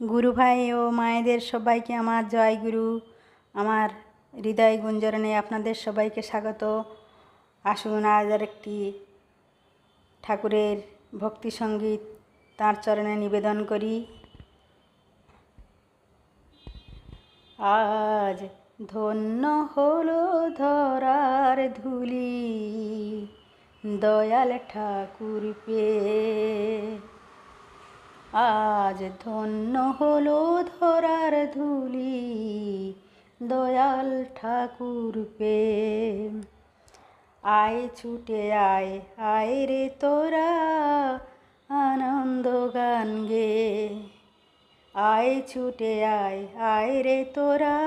গুরু ভাই ও মায়েদের সবাইকে আমার জয় গুরু, আমার হৃদয় গুঞ্জরণে আপনাদের সবাইকে স্বাগত। আসুন আজ আর একটি ঠাকুরের ভক্তি সংগীত তাঁর চরণে নিবেদন করি। আজ ধন্য হলো ধরার ধুলি, দয়াল ঠাকুর পেয়ে আজ ধন্য হলো ধরার ধুলি, দয়াল ঠাকুর পে আয় ছুটে আয় আয় রে তোরা, আনন্দ গান গে। আয় ছুটে আয় আয় রে তোরা,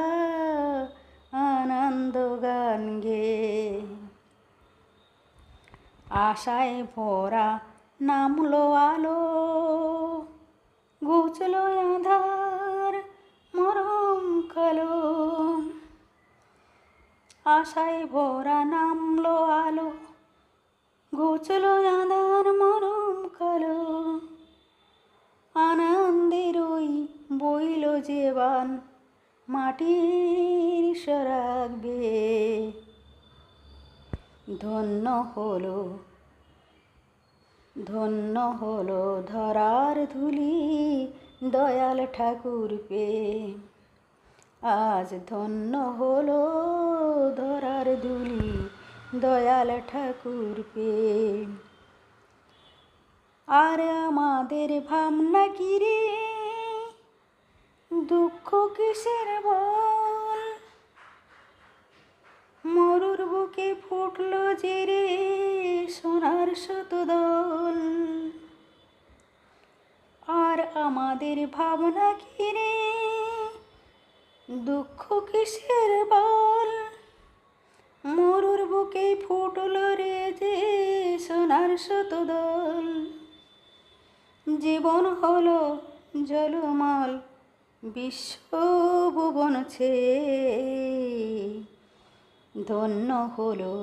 আনন্দ গান গে। আশায় ভরা নামলো আলো ঘুচলো আধার মরম কালো। আশায় ভরা নামলো আলো। ঘুচলো আধার মরম কালো। আনন্দের ওই বইল যেবান মাটির সরাগবে। ধন্য হলো ধন্য হলো ধরার ধুলি, দয়াল ঠাকুর পে আজ ধন্য হলো ধরার ধুলি, দয়াল ঠাকুর পে আর আমাদের ভাবনা কিরে দুঃখ কিসের বল? মরুর বুকে ফুটলো যে রে সোনার শতদল আর আমাদের ভাবনা কিরে দুঃখ কিসের বল? মরুর বুকে ফুটল রে যে সোনার শতদল জীবন হলো জলমল, বিশ্বভুবন ছে। ধন্য হলো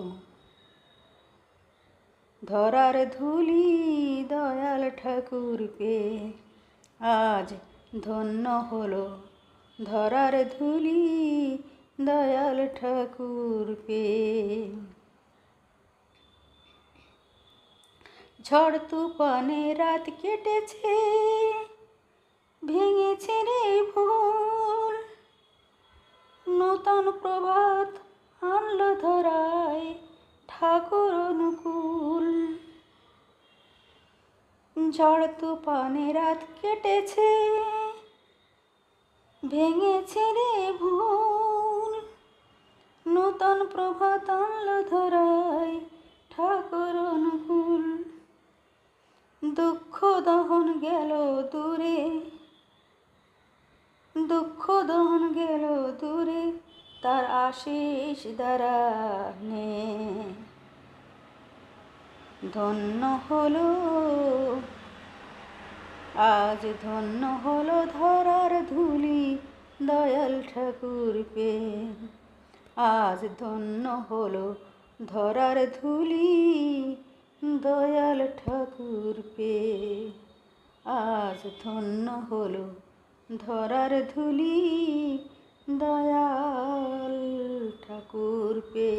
ধরার ধুলি দয়াল ঠাকুর পে। আজ ধন্য হলো ধরার ধুলি দয়াল ঠাকুর পে ঝড় তুফানে রাত কেটেছে, ভেঙেছে রে ভুল। নূতন প্রভাত আনলো ধরায় ঠাকুর অনুকূল। ঝড় তুফানে রাত কেটেছে। ভেঙেছে রে ভুল। নূতন প্রভাত আনলো ধরায় ঠাকুর অনুকূল। দুঃখ দহন গেল দূরে। দুঃখ দহন গেল দূরে, তার আশিস দ্বারা নে। ধন্য হলো আজ ধন্য হলো ধরার ধুলি, দয়াল ঠাকুর পে আজ ধন্য হলো ধরার ধুলি, দয়াল ঠাকুর পে আজ ধন্য হলো ধরার ধুলি, দয়াল ঠাকুর পে